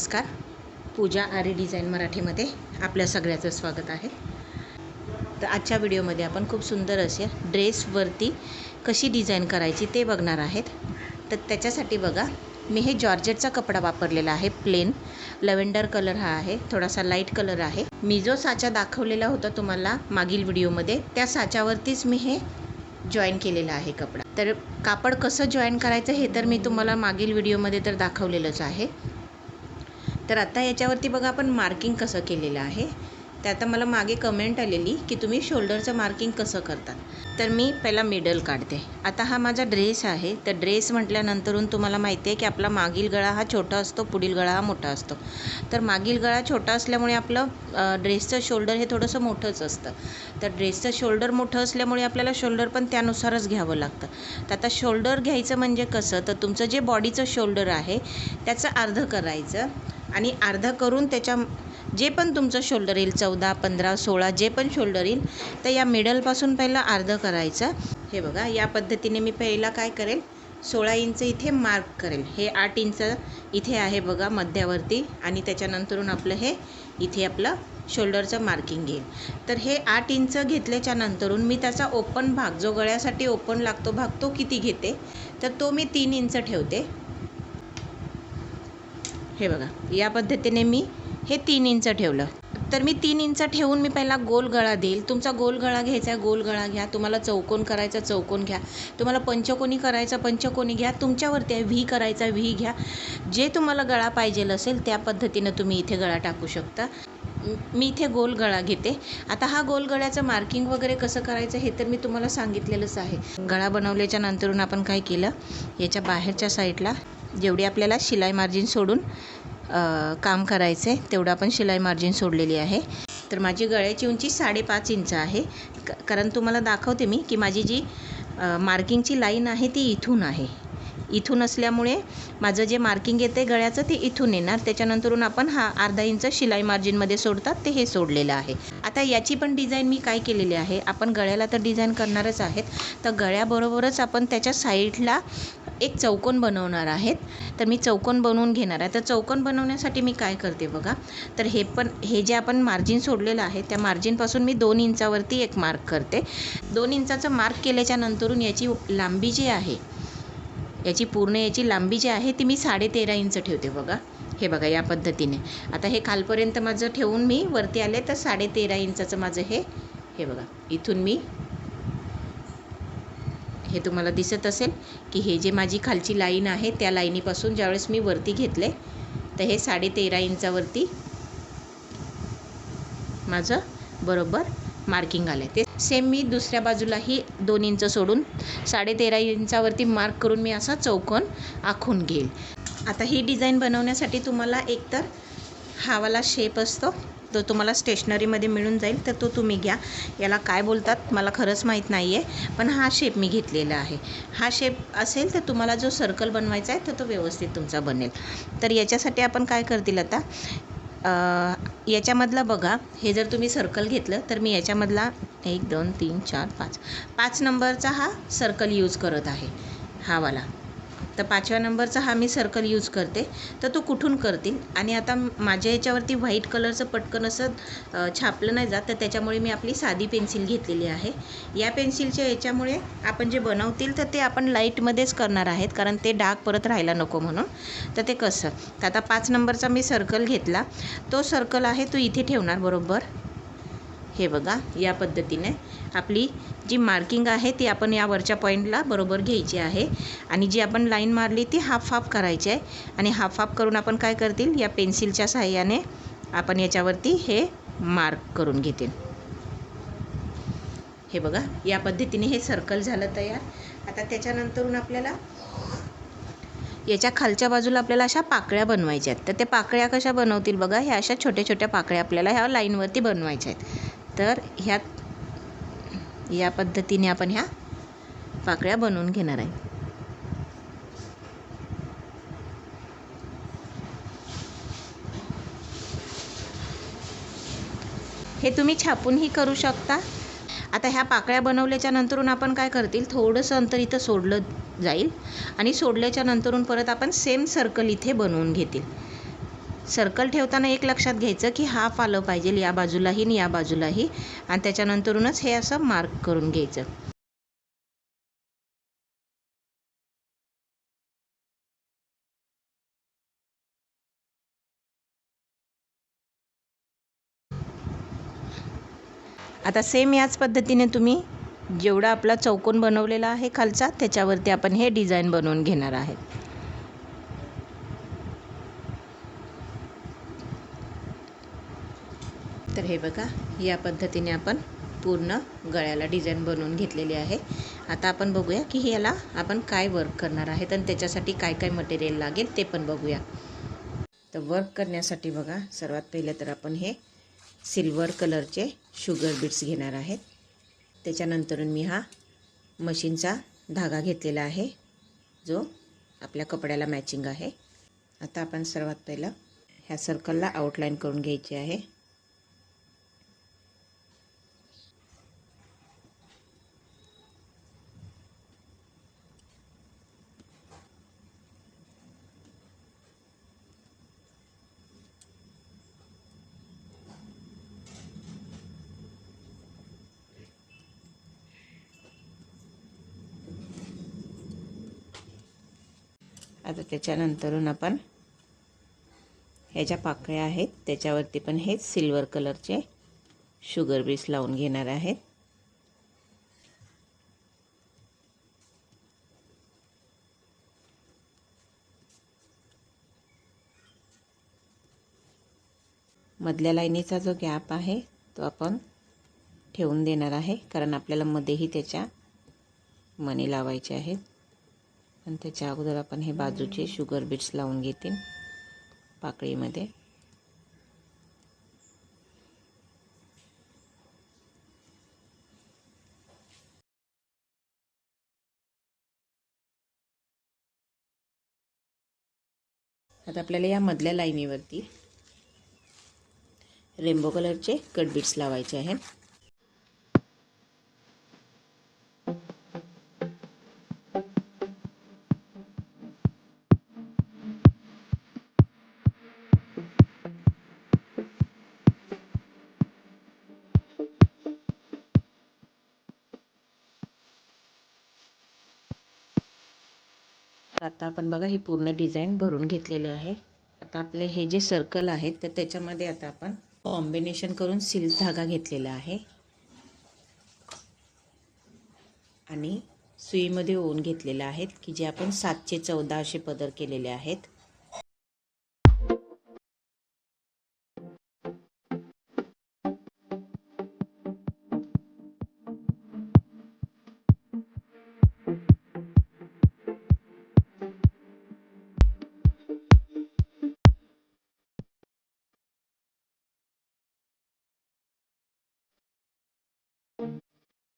नमस्कार. पूजा आरे डिझाईन मराठीमध्ये आपल्या सगळ्याचं स्वागत आहे. तर आजच्या व्हिडिओमध्ये आपण खूप सुंदर असे ड्रेसवरती कशी डिझाईन करायची ते बघणार आहेत. तर त्याच्यासाठी बघा मी हे जॉर्जेटचा कपडा वापरलेला आहे प्लेन लव्हेंडर कलर हा आहे थोडासा लाइट कलर आहे. मी जो साचा दाखवलेला होता तुम्हाला मागील व्हिडिओमध्ये त्या साच्यावरतीच मी हे जॉईन केलेला आहे कपडा. तर कापड कसं जॉईन करायचं हे तर मी तुम्हाला मागील व्हिडिओमध्ये तर दाखवलेलंच आहे. तर आता याच्यावरती बघा आपण मार्किंग कसं केलेलं आहे. तर आता मला मागे कमेंट आलेली की तुम्ही शोल्डरचं मार्किंग कसं करतात. तर मी पहिला मिडल काढते. आता हा माझा ड्रेस आहे. तर ड्रेस म्हटल्यानंतरून तुम्हाला माहिती आहे की आपला मागील गळा हा छोटा असतो पुढील गळा हा मोठा असतो. तर मागील गळा छोटा असल्यामुळे आपलं ड्रेसचं शोल्डर हे थोडंसं मोठंच असतं. तर ड्रेसचं शोल्डर मोठं असल्यामुळे आपल्याला शोल्डर पण त्यानुसारच घ्यावं लागतं. तर आता शोल्डर घ्यायचं म्हणजे कसं? तर तुमचं जे बॉडीचं शोल्डर आहे त्याचं अर्धं करायचं. आणि अर्धा करून त्याच्या जे पण तुमचं शोल्डर येईल चौदा पंधरा सोळा जे पण शोल्डर येईल तर या मिडलपासून पहिलं अर्धं करायचं. हे बघा या पद्धतीने मी पहिला काय करेल? सोळा इंच इथे मार्क करेल. हे आठ इंच इथे आहे बघा मध्यावरती. आणि त्याच्यानंतरून आपलं हे इथे आपलं शोल्डरचं मार्किंग येईल. तर हे आठ इंच घेतल्याच्या नंतरून मी त्याचा ओपन भाग जो गळ्यासाठी ओपन लागतो भाग तो किती घेते? तर तो मी तीन इंच ठेवते. हे बघा या पद्धतीने मी हे तीन इंच ठेवलं. तर मी तीन इंच ठेवून मी पहिला गोल गळा देईल. तुमचा गोल गळा घ्यायचा आहे गोल गळा घ्या. तुम्हाला चौकोन करायचा चौकोन घ्या. तुम्हाला पंचकोनी करायचा पंचकोनी घ्या. तुमच्यावरती आहे व्ही करायचा व्ही घ्या. जे तुम्हाला गळा पाहिजेल असेल त्या पद्धतीनं तुम्ही इथे गळा टाकू शकता. मी इथे गोल गळा घेते. आता हा गोल गळ्याचं मार्किंग वगैरे कसं करायचं हे तर मी तुम्हाला सांगितलेलंच आहे. गळा बनवल्याच्या नंतरून आपण काय केलं? याच्या बाहेरच्या साईडला जेवढी आपल्याला शिलाई मार्जिन सोडून काम करायचं आहे तेवढं आपण शिलाई मार्जिन सोडलेली आहे. तर माझी गळ्याची उंची साडेपाच इंच आहे. क कारण तुम्हाला दाखवते मी की माझी जी मार्किंगची लाईन आहे ती इथून आहे. इथून असल्यामुळे माझं जे मार्किंग येते गळ्याचं ते इथून येणार. त्याच्यानंतरून आपण हा अर्धा इंच शिलाई मार्जिनमध्ये सोडतात ते हे सोडलेलं आहे. आता याची पण डिझाईन मी काय केलेली आहे? आपण गळ्याला तर डिझाईन करणारच आहेत. तर गळ्याबरोबरच आपण त्याच्या साईडला एक चौकोन बनवणार आहेत. तर मी चौकोन बनवून घेणार आहे. तर चौकोन बनवण्यासाठी मी काय करते बघा. तर हे पण हे जे आपण मार्जिन सोडलेलं आहे त्या मार्जिनपासून मी दोन इंचावरती एक मार्क करते. दोन इंचाचं मार्क केल्याच्या नंतरून याची लांबी जी आहे याची पूर्ण याची लांबी जी आहे ती मी साडेतेरा इंच ठेवते बघा. हे बघा या पद्धतीने. आता हे खालपर्यंत माझं ठेवून मी वरती आले तर साडेतेरा इंचाचं माझं हे हे बघा. इथून मी हे तुम्हाला दिसत असेल की हे जे माझी खालची लाईन आहे त्या लाईनीपासून ज्यावेळेस मी वरती घेतले तर हे साडे तेरा इंचावरती माझं बरोबर मार्किंग आलं आहे ते सेम मी दुसऱ्या बाजूलाही दोन इंच सोडून साडे तेरा इंचावरती मार्क करून मी असा चौकोन आखून घेईल. आता ही डिझाईन बनवण्यासाठी तुम्हाला एकतर हावाला शेप असतो तो तुम्हाला स्टेशनरीमध्ये मिळून जाईल तर तो तुम्ही घ्या. याला काय बोलतात मला खरंच माहीत नाही आहे पण हा शेप मी घेतलेला आहे. हा शेप असेल तर तुम्हाला जो सर्कल बनवायचा आहे तर तो व्यवस्थित तुमचा बनेल. तर याच्यासाठी आपण काय करतील आता? याच्यामधला बघा हे जर तुम्ही सर्कल घेतलं तर मी याच्यामधला एक दोन तीन चार पाच पाच नंबरचा हा सर्कल यूज करत आहे. हा वाला. तर पाचव्या नंबरचा हा मी सर्कल यूज करते. तर तो कुठून करतील? आणि आता माझ्या याच्यावरती व्हाईट कलरचं पटकन असं छापलं नाही जात तर त्याच्यामुळे मी आपली साधी पेन्सिल घेतलेली आहे. या पेन्सिलच्या याच्यामुळे आपण जे बनवतील तर ते आपण लाईटमध्येच करणार आहेत कारण ते डाग परत राहायला नको म्हणून. तर ते कसं? तर आता पाच नंबरचा मी सर्कल घेतला. तो सर्कल आहे तो इथे ठेवणार बरोबर? हे बघा या पद्धतीने आपली जी मार्किंग आहे ती आपण या वरच्या पॉईंटला बरोबर घ्यायची आहे. आणि जी आपण लाईन मारली ती हाफ हाफ करायची आहे. आणि हाफ हाफ करून आपण काय करतील? या पेन्सिलच्या सहाय्याने आपण याच्यावरती हे मार्क करून घेतील. हे बघा या पद्धतीने हे सर्कल झालं तयार. आता त्याच्यानंतरून आपल्याला याच्या खालच्या बाजूला आपल्याला अशा पाकळ्या बनवायच्या आहेत. तर त्या पाकळ्या कशा बनवतील बघा? ह्या अशा छोट्या छोट्या पाकळ्या आपल्याला ह्या लाईनवरती बनवायच्या आहेत. तर ह्यात या पद्धतीने आपण ह्या पाकळ्या बनवून घेणार आहे. हे तुम्ही छापूनही करू शकता. आता ह्या पाकळ्या बनवल्याच्या नंतरून आपण काय करतील थोडंसं अंतर इथं सोडलं जाईल आणि सोडल्याच्या नंतरून परत आपण सेम सर्कल इथे बनवून घेतील. सर्कल ठेवताना एक लक्षात घ्यायचं की हाफ आलं पाहिजे या बाजूलाही आणि या बाजूलाही. आणि त्याच्यानंतरूनच हे असं मार्क करून घ्यायचं. आता सेम याच पद्धतीने तुम्ही जेवढा आपला चौकोन बनवलेला आहे खालचा त्याच्यावरती आपण हे डिझाईन बनवून घेणार आहेत. तर हे बघा या पद्धतीने आपण पूर्ण गळ्याला डिझाईन बनवून घेतलेली आहे. आता आपण बघूया की याला आपण काय वर्क करणार आहेत आणि त्याच्यासाठी काय काय मटेरियल लागेल ते पण बघूया. तर वर्क करण्यासाठी बघा सर्वात पहिले तर आपण हे सिल्वर कलरचे शुगर बीट्स घेणार आहेत. त्याच्यानंतरून मी हा मशीनचा धागा घेतलेला आहे जो आपल्या कपड्याला मॅचिंग आहे. आता आपण सर्वात पहिलं ह्या सर्कलला आउटलाईन करून घ्यायची आहे. आता त्याच्यानंतरून आपण ह्या ज्या पाकळ्या आहेत त्याच्यावरती पण हेच सिल्वर कलरचे शुगर बीस लावून घेणार आहेत. मधल्या लाईनीचा जो गॅप आहे तो आपण ठेवून देणार आहे कारण आपल्याला मध्येही त्याच्या मणी लावायचे आहेत. आणि त्याच्या अगोदर आपण हे बाजूचे शुगर बीट्स लावून घेतील पाकळीमध्ये. आता आपल्याला या मधल्या लाईनीवरती रेनबो कलरचे कट बीट्स लावायचे आहेत. तर आता आपण बघा ही पूर्ण डिझाईन भरून घेतलेली आहे. आता आपले हे जे सर्कल आहेत तर त्याच्यामध्ये आता आपण कॉम्बिनेशन करून सिल्क धागा घेतलेला आहे. आणि सुईमध्ये ओन घेतलेले आहेत की जे आपण सातशे चौदा असे पदर केलेले आहेत.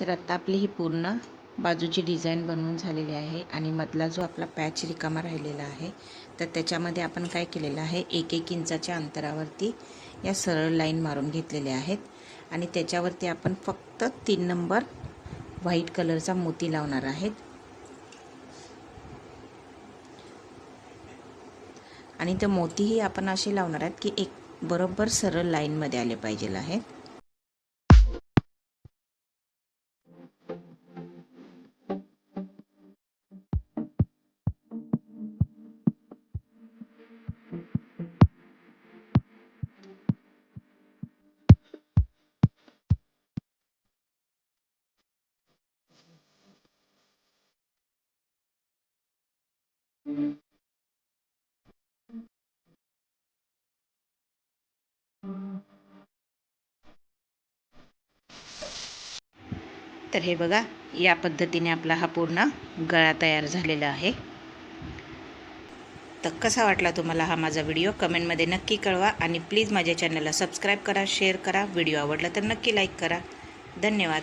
तर आत्ता आपली ही पूर्ण बाजूची डिझाईन बनवून झालेली आहे आणि मधला जो आपला पॅच रिकामा राहिलेला आहे तर त्याच्यामध्ये आपण काय केलेलं आहे एक एक इंचाच्या अंतरावरती या सरळ लाईन मारून घेतलेल्या आहेत आणि त्याच्यावरती आपण फक्त तीन नंबर व्हाईट कलरचा मोती लावणार आहेत. आणि ते मोतीही आपण असे लावणार आहेत की एक बरोबर सरळ लाईनमध्ये आले पाहिजे आहेत. तर हे बघा या पद्धतीने आपला हा पूर्ण गळा तयार झालेला आहे. तर कसा वाटला तुम्हाला हा माझा व्हिडिओ? कमेंटमध्ये नक्की कळवा आणि प्लीज माझ्या चॅनलला सबस्क्राईब करा शेअर करा. व्हिडिओ आवडला तर नक्की लाईक करा. धन्यवाद.